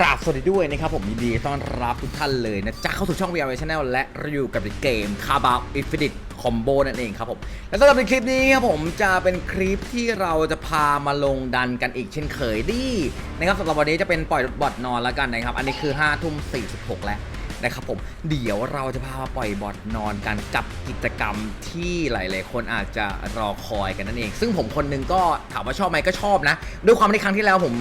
กราบสวัสดีด้วยนะครับผมยินดีต้อนรับทุกท่านเลยนะจ๊ะเข้าสู่ช่อง VR Channel และรีวิวกับเกม c a r b a Infinite Combo นั่นเองครับผม และสำหรับในคลิปนี้ครับผมจะเป็นคลิปที่เราจะพามาลงดันกันอีกเช่นเคยดีนะครับสำหรับวันนี้จะเป็นปล่อยบอทนอนแล้วกันนะครับ อันนี้คือ5ทุ่ม46 แล้วนะครับผมเดี๋ยวเราจะพามาปล่อยบอทนอนกันกับกิจกรรมที่หลาย ๆ คนอาจจะรอคอยกันนั่นเอง ซึ่งผมคนนึงก็ถามว่าชอบไหมก็ชอบนะ ด้วยความที่ครั้งที่แล้วผม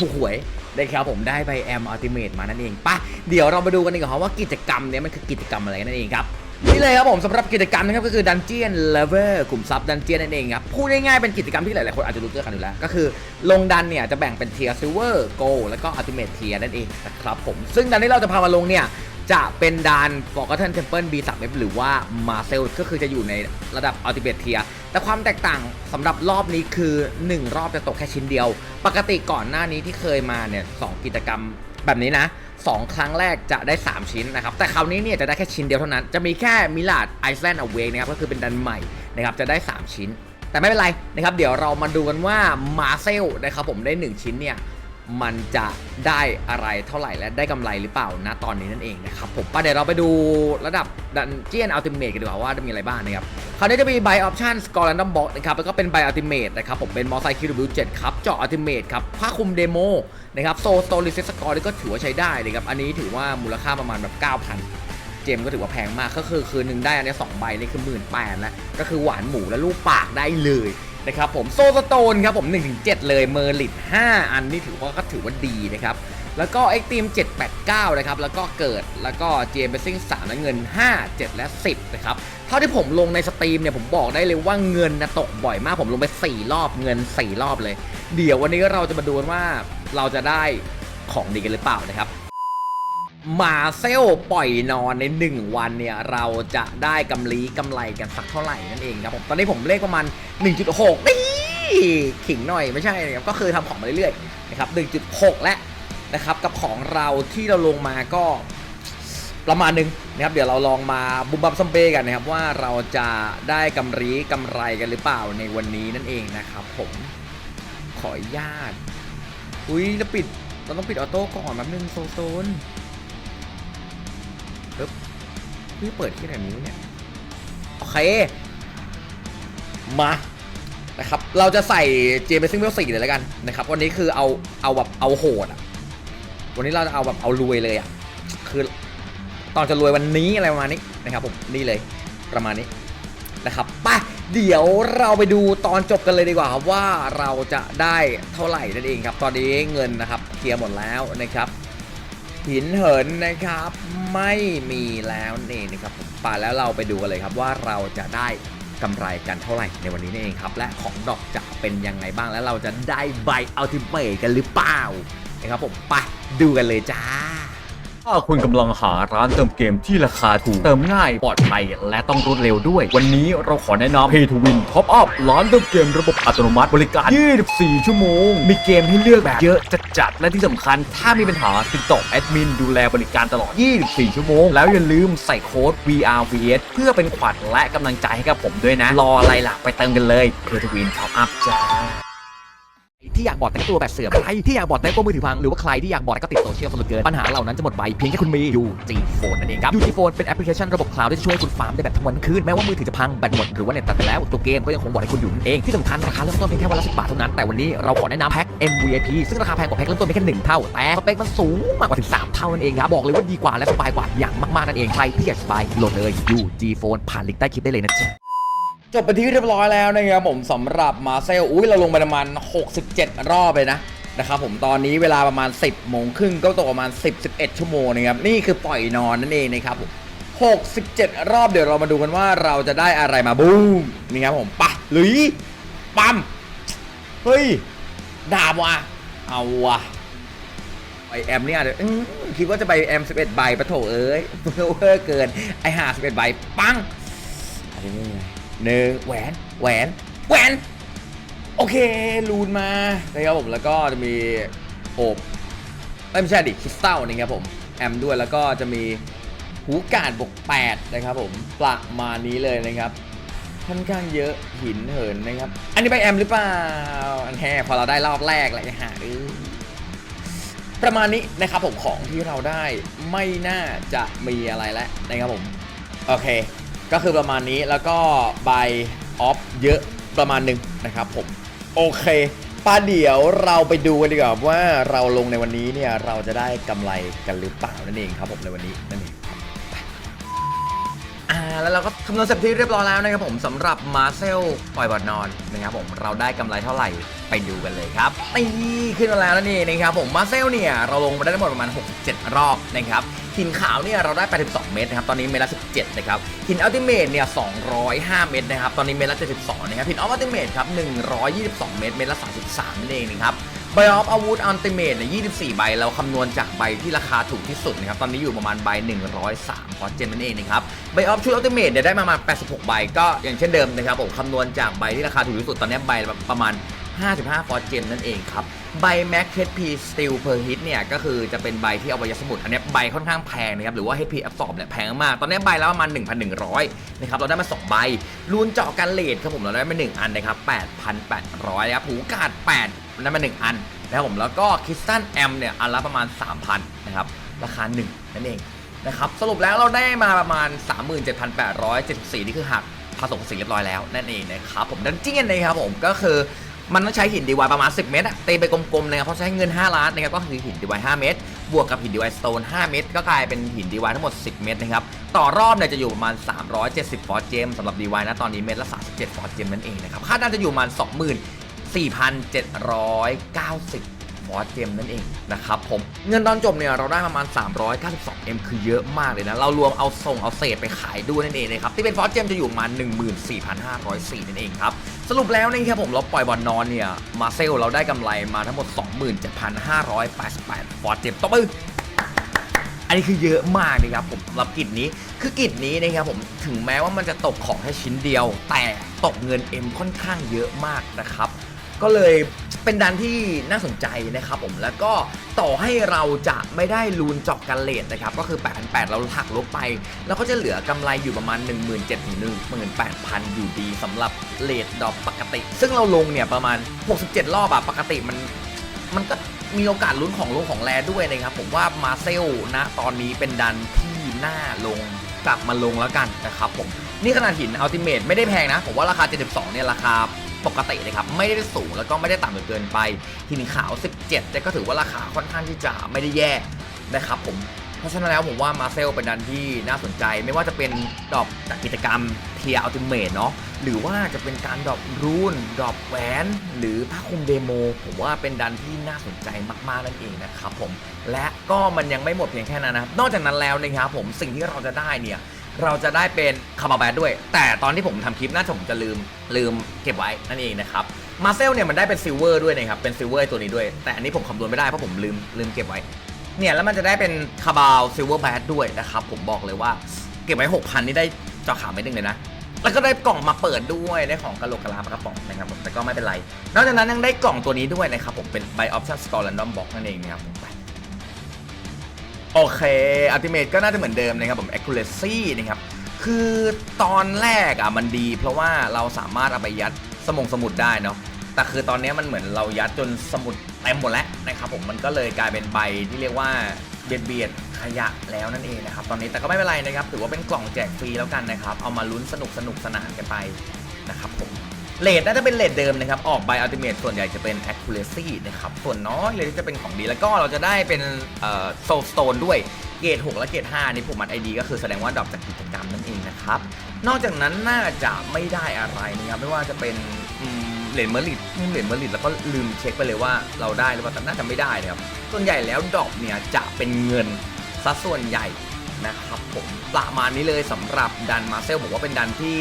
ถูกหวย ได้ครับผมได้ใบแอมอัลติเมทมานั่นเองปะเดี๋ยวเรามาดูกันดีกว่าว่ากิจกรรมเนี้ยมันคือกิจกรรมอะไรนั่นเองครับนี่เลยครับผมสำหรับกิจกรรมนะครับก็คือ Dungeon Lover กลุ่มซับ Dungeon นั่นเองครับพูดง่ายๆเป็นกิจกรรมที่หลายๆคนอาจจะรู้จักกันอยู่แล้ว ก็คือลงดันเนี่ยจะแบ่งเป็นเทียร์ซิลเวอร์โกแล้วก็อัลติเมทเทียนั่นเองนะครับผมซึ่งดันที่เราจะพามาลงเนี่ยจะเป็นดาน Forgotten Temple B 3 F หรือว่า Marcel ก็คือจะอยู่ในระดับ Ultimate Tier แต่ความแตกต่างสำหรับรอบนี้คือ 1 รอบจะตกแค่ชิ้นเดียว ปกติก่อนหน้านี้ที่เคยมาเนี่ยสองกิจกรรมแบบนี้นะ2 ครั้งแรกจะได้ 3 ชิ้นนะครับ แต่คราวนี้เนี่ยจะได้แค่ชิ้นเดียวเท่านั้น จะมีแค่มิลาดไอซ์แลนด์อเวกนะครับ ก็คือเป็นดันใหม่นะครับ จะได้ 3 ชิ้น แต่ไม่เป็นไรนะครับ เดี๋ยวเรามาดูกันว่ามาเซลนะครับผมได้ 1 ชิ้นเนี่ย มันจะได้อะไรเท่าไหร่และได้กำไรหรือเปล่านะตอนนี้นั่นเองนะครับผมไปเดี๋ยวเราไปดูระดับดันเจียนอัลติเมทกันดีกว่าว่าจะมีอะไรบ้างนะครับคราวนี้จะมีไบออปชั่นสกอร์แรนดอมบ็อกนะครับแล้วก็เป็นไบอัลติเมทนะครับผมเป็นมอไซค์คิวบิวเจ็ดครับเจาะอัลติเมทครับผ้าคลุมเดโมนะครับโซสโตลิเซสกอร์นี่ก็ถือว่าใช้ได้เลยครับอันนี้ถือว่ามูลค่าประมาณแบบ9,000เจมก็ถือว่าแพงมากก็คือคืนหนึ่งได้อันนี้สองใบนี่คือหมื่นแปดแล้วก็คือหวานหมูและลูกปากได้เลย นะครับผมโซสโตนครับผม1นถึงเเลยเมอร์ลิต 5 อันนี่ถือว่าก็ถือว่าดีนะครับ แล้วก็เอ็กตีม789 นะครับ แล้วก็เกิดแล้วก็เจมเบสซิ่ง3และเงิน 5 7 และ 10 นะครับ เท่าที่ผมลงในสตรีมเนี่ย ผมบอกได้เลยว่าเงินนะตกบ่อยมากผมลงไป 4 รอบเงิน 4 รอบเลย เดี๋ยววันนี้เราจะมาดูว่าเราจะได้ของดีกันหรือเปล่านะครับ มาเซลปล่อยนอนใน 1 วันเนี่ย เราจะได้กำลีกำไรกันสักเท่าไหร่นั่นเองครับผมตอนนี้ผมเลขประมาณ 1.6นี่ขิงหน่อยไม่ใช่นะครับก็คือทำของมาเรื่อยๆนะครับ1.6 และนะครับกับของเราที่เราลงมาก็ประมาณหนึงนะครับเดี๋ยวเราลองมาบุมบัมซัมเบกันนะครับว่าเราจะได้กำรีกำไรกันหรือเปล่าในวันนี้นั่นเองนะครับผมขออนุญาตอุ้ยเราปิดเราต้องปิดออโต้ก่อนแป๊บนึงโซโซน ปึ๊บนี่เปิดที่ไหนนี้วเนี่ย โอเค มา นะครับ เราจะใส่เจมซิ่งเวลสี่เลยแล้วกันนะครับ วันนี้คือเอา เอาแบบ เอาโหดอะ วันนี้เราจะเอาแบบ เอารวยเลยอะ คือตอนจะรวยวันนี้อะไรประมาณนี้นะครับผม นี่เลย ประมาณนี้นะครับไปเดี๋ยวเราไปดูตอนจบกันเลยดีกว่าครับว่าเราจะได้เท่าไหร่นั่นเองครับ ตอนนี้เงินนะครับเคลียร์หมดแล้วนะครับ หินเหินนะครับ ไม่มีแล้วนี่นะครับป่าแล้วเราไปดูกันเลยครับว่าเราจะได้กำไรกันเท่าไหร่ในวันนี้นี่เองครับ และของดอกจะเป็นยังไงบ้างแล้วเราจะได้ใบอัลติเมทกันหรือเปล่านะครับผมไปดูกันเลยจ้า ถ้าคุณกำลังหาร้านเติมเกมที่ราคาถูก เติมง่ายปลอดภัยและต้องรวดเร็วด้วย วันนี้เราขอแนะนำ Pay to Win Top Up ร้านเติมเกมระบบอัตโนมัติบริการ 24 ชั่วโมง มีเกมให้เลือกแบบเยอะจัดจัดๆและที่สำคัญ ถ้ามีปัญหาติดต่อแอดมินดูแลบริการตลอด 24 ชั่วโมง แล้วอย่าลืมใส่โค้ด VRVS เพื่อเป็นขวัญและกำลังใจให้กับผมด้วยนะ รออะไรล่ะไปเติมกันเลย Pay to Win Top Up จ้า ที่อยากบอดแต่งตัวแบบเสื่อมใครที่อยากบอดแต่งตัวมือถือพังหรือว่าใครที่อยากบอดก็ติดโซเชียลสนุกเกินปัญหาเหล่านั้นจะหมดไปเพียงแค่คุณมี UG Phone นั่นเองครับ UG Phone เป็นแอปพลิเคชันระบบคลาวด์ที่จะช่วยคุณฟาร์มได้แบบทั้งวันทั้งคืนแม้ว่ามือถือจะพังแบตหมดหรือว่าเน็ตตัดไปแล้วตัวเกมก็ยังคงบอดให้คุณอยู่นั่นเองที่สำคัญราคาเริ่มต้นเพียงแค่วันละ10บาทเท่านั้นแต่วันนี้เราขอแนะนำแพ็ค MVP ซึ่งราคาแพงกว่าแพ็คเริ่มต้นเพียงแค่หนึ่งเท่าแต่สเปคมันสูงมากกว่าถึงสามเท่านั่นเองครับบอกเลยว่าดีกว่าและสบายกว่าอย่างมากๆนั่นเองใครที่อยากสบายโหลดเลย UG Phone ผ่านลิงก์ใต้คลิปได้เลยนะจ๊ะ จบไปที่เรียบร้อยแล้วนะครับผมสำหรับมาเซลอุ้ยเราลงไปประมาณ 67 รอบเลยนะนะครับผมตอนนี้เวลาประมาณ 10โมงครึ่งก็ตกประมาณ 10 11 ชั่วโมงนะครับนี่คือปล่อยนอนนั่นเองนะครับผม67 รอบเดี๋ยวเรามาดูกันว่าเราจะได้อะไรมาบูมนี่ครับผมปะหรือปั๊มเฮ้ยดาบว่ะเอาว่ะไอแอมเนี่ยเดี๋ยวอื้อคิดว่าจะไปแอม 11 ใบปะโถเอ้ยเวอร์เกินไอหา11 ใบปังอันนี้ หนึ่งแหวนแหวนแหวนโอเคลูนมานะครับผมแล้วก็จะมีโอบไม่ใช่ดิคริสตัลนี่ครับผมแอมด้วยแล้วก็จะมีหูกาดบวก8นะครับผมประมาณนี้เลยนะครับค่อนข้างเยอะหินเหินนะครับ อันนี้ไปแอมหรือเปล่าอันแฮพอเราได้รอบแรกแหละหาประมาณนี้นะครับผมของที่เราได้ไม่น่าจะมีอะไรแล้วนะครับผม โอเค ก็คือประมาณนี้แล้วก็ใบออฟเยอะประมาณหนึ่งนะครับผม โอเคป้าเดี๋ยวเราไปดูกันดีกว่าว่าเราลงในวันนี้เนี่ยเราจะได้กำไรกันหรือเปล่านั่นเองครับผมในวันนี้นั่นเอง แล้วเราก็คำนวณเสร็จที่เรียบร้อยแล้วนะครับผมสำหรับมาเซลปล่อยบอลนอนนะครับผมเราได้กำไรเท่าไหร่ไปดูกันเลยครับนี่ขึ้นมาแล้วนั่นเองนะครับผมมาเซลเนี่ยเราลงมาได้ทั้งหมดประมาณ 67 รอบนะครับหินขาวเนี่ยเราได้ 82 เมตรนะครับ ตอนนี้เมตรละ 17 นะครับ หินอัลติเมทเนี่ย 205 เมตรนะครับ ตอนนี้เมตรละ 72 นะครับ หินออฟอัลติเมทครับ 122 เมตร เมตรละ 33นั่นเองนะครับ ใบออฟอาวุธอัลติเมทเนี่ย24 ใบ เราคำนวณจากใบที่ราคาถูกที่สุดนะครับ ตอนนี้อยู่ประมาณใบ 103 พอเจนนั่นเองนะครับ ใบออฟชุดอัลติเมทเนี่ยได้มาประมาณ 86 ใบ ก็อย่างเช่นเดิมนะครับผมคำนวณจากใบที่ราคาถูกที่สุด ตอนนี้ใบประมาณ 55 ฟอร์เจมนั่นเองครับ ใบ Mac HP Steel per hit เนี่ย ก็คือจะเป็นใบที่เอาไว้ยัดสมุด อันนี้ใบค่อนข้างแพงนะครับ หรือว่า HP Absorb เนี่ยแพงมาก ตอนนี้ใบละประมาณ 1,100 นะครับ เราได้มา 2 ใบ รูนเจาะกันเลดครับผม เราได้มา 1 อันนะครับ 8,800 นะครับ หูกาด8 ได้มา1อันนะครับผมแล้วก็คริสตัลแอมเนี่ยอันละประมาณ 3,000นะครับราคา 1 นั่นเองนะครับสรุปแล้วเราได้มาประมาณ 37,874 นี่คือหักผสมสีเรียบร้อยแล้วนั่นเองนะครับผมดันเจียนนะครับผมก็คือมันต้องใช้หินดีวายประมาณ 10 เมตรอะตีไปกลมๆนะครับเพราะใช้เงิน 5 ล้านนะครับก็คือหินดีวาย5เมตร บวกกับหินดีวายสโตน5เมตร ก็กลายเป็นหินดีวายทั้งหมด 10 เมตรนะครับต่อรอบเนี่ยจะอยู่ประมาณ 370 ฟอร์เจมสำหรับดีวายนะตอนนี้เมตรละ 37 ฟอร์เจมนั่นเองนะครับค่าน่าจะอยู่ประมาณ 4,790ฟอร์เจมนั่นเองนะครับผมเงินตอนจบเนี่ยเราได้ประมาณ 392M คือเยอะมากเลยนะ เรารวมเอาส่งเอาเศษไปขายด้วยนั่นเองนะครับที่เป็นฟอร์เจมจะอยู่มา14,504นั่นเองครับสรุปแล้วนี่ครับผมเราปล่อยบอลนอนเนี่ยมาเซลเราได้กำไรมาทั้งหมด 27,588ฟอร์เจมตบมืออันนี้คือเยอะมากนะครับผมสำหรับกิจนี้คือกิจนี้นะครับผมถึงแม้ว่ามันจะตกของแค่ชิ้นเดียว แต่ตกเงิน M ค่อนข้างเยอะมากนะครับ ก็เลยเป็นดันที่น่าสนใจนะครับผมแล้วก็ต่อให้เราจะไม่ได้ลูนจาะกันเลทนะครับก็คือ 8,800 เราหักลบไป แล้วก็จะเหลือกำไรอยู่ประมาณ 17,000ถึง18,000 อยู่ดีสำหรับเลทดอกปกติ ซึ่งเราลงเนี่ยประมาณ 67 รอบอะปกติมันมันก็มีโอกาสลุ้นของลงของแรด้วยนะครับผมว่ามาเซลนะตอนนี้เป็นดันที่น่าลงกลับมาลงแล้วกันนะครับผมนี่ขนาดหินอัลติเมทไม่ได้แพงนะ ผมว่าราคา 72 เนี่ยราคา ปกตินะครับ ไม่ได้สูงแล้วก็ไม่ได้ต่ำจนเกินไปหินขาว 17เนี่ยก็ถือว่าราคาค่อนข้างที่จะไม่ได้แย่นะครับผมเพราะฉะนั้นแล้วผมว่ามาเซลเป็นดันที่น่าสนใจ ไม่ว่าจะเป็นดอปจากกิจกรรมเทียอัลติเมทเนาะหรือว่าจะเป็นการดรอปรูนดรอปแหวน หรือผ้าคลุมเดโม ผมว่าเป็นดันที่น่าสนใจมากๆนั่นเองนะครับผมและก็มันยังไม่หมดเพียงแค่นั้นนะครับนอกจากนั้นแล้วนะครับผมสิ่งที่เราจะได้เนี่ย เราจะได้เป็นคาร์บาแบดด้วย แต่ตอนที่ผมทำคลิปน่าจะผมจะลืมลืมเก็บไว้นั่นเองนะครับมาเซลเนี่ยมันได้เป็นซิลเวอร์ด้วยนะครับเป็นซิลเวอร์ตัวนี้ด้วย แต่อันนี้ผมคำนวณไม่ได้เพราะผมลืมลืมเก็บไว้เนี่ยแล้วมันจะได้เป็นคาบาวซิลเวอร์แบดด้วยนะครับผมบอกเลยว่าเก็บไว้6,000นี่ได้เจอขาไม่ดึงเลยนะแล้วก็ได้กล่องมาเปิดด้วยได้ของกระโหลกกระลาปากระป๋องนะครับผมแต่ก็ไม่เป็นไร นอกจากนั้นยังได้กล่องตัวนี้ด้วยนะครับผมเป็น by option store random box นั่นเองนะครับ โอเค อัลติเมทก็น่าจะเหมือนเดิมนะครับผม accuracy นะครับ คือตอนแรกอะมันดี เพราะว่าเราสามารถเอาไปยัดสมงสมุดได้เนาะ แต่คือตอนนี้มันเหมือนเรายัดจนสมุดเต็มหมดแล้วนะครับผม มันก็เลยกลายเป็นใบที่เรียกว่าเบียดเบียดขยะแล้วนั่นเองนะครับ ตอนนี้แต่ก็ไม่เป็นไรนะครับ ถือว่าเป็นกล่องแจกฟรีแล้วกันนะครับ เอามาลุ้นสนุกสนุกสนานกันไปนะครับผม เลทน่าจะเป็นเลทเดิมนะครับ ออกใบอัลติเมทส่วนใหญ่จะเป็น accuracy นะครับ ส่วนน้อยเลยที่จะเป็นของดี แล้วก็เราจะได้เป็นเอ่อ soul stone ด้วยเกรด6และเกรด5นี่ผมมัด ID ก็คือแสดงว่าดรอปจากกิจกรรมนั่นเองนะครับ นอกจากนั้นน่าจะไม่ได้อะไรนะครับ ไม่ว่าจะเป็นเหรียญเมอร์ลิตเหรียญเมอร์ลิตแล้วก็ลืมเช็คไปเลยว่าเราได้หรือเปล่าแต่น่าจะไม่ได้นะครับ ส่วนใหญ่แล้วดอกเนี่ยจะเป็นเงินซะส่วนใหญ่นะครับผมประมาณนี้เลยสำหรับดันมาเซลผมว่าเป็นดันที่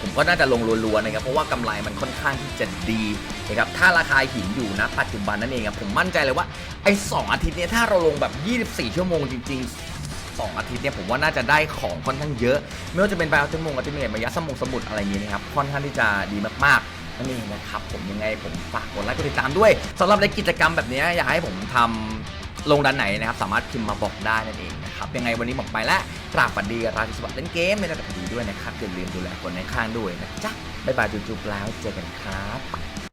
ผมก็น่าจะลงรัวๆนะครับเพราะว่ากำไรมันค่อนข้างที่จะดีนะครับถ้าราคาหินอยู่นะปัจจุบันนั่นเองครับผมมั่นใจเลยว่าไอ้สองอาทิตย์เนี้ยถ้าเราลงแบบ 24 ชั่วโมงจริง ๆ2อาทิตย์เนี่ยผมว่าน่าจะได้ของค่อนข้างเยอะ ไม่ว่าจะเป็นไบโอติมงอัติเมตมายาสมงสมุดอะไรอย่างนี้นะครับค่อนข้างที่จะดีมากๆนั่นเองนะครับผมยังไงผมฝากกดไลค์กดติดตามด้วยสำหรับในกิจกรรมแบบนี้อยากให้ผมทำลงด้านไหนนะครับ สามารถพิมพ์มาบอกได้นั่นเอง นะครับยังไงวันนี้ผมไปแล้วกราบฝันดีราตรีสวัสดิ์เล่นเกมไม่ไดับดีด้วยนะครับอย่าลืมดูแลคนในข้างด้วยนะจ๊ะบ๊ายบายจุ๊บๆแล้วเจอกันครับ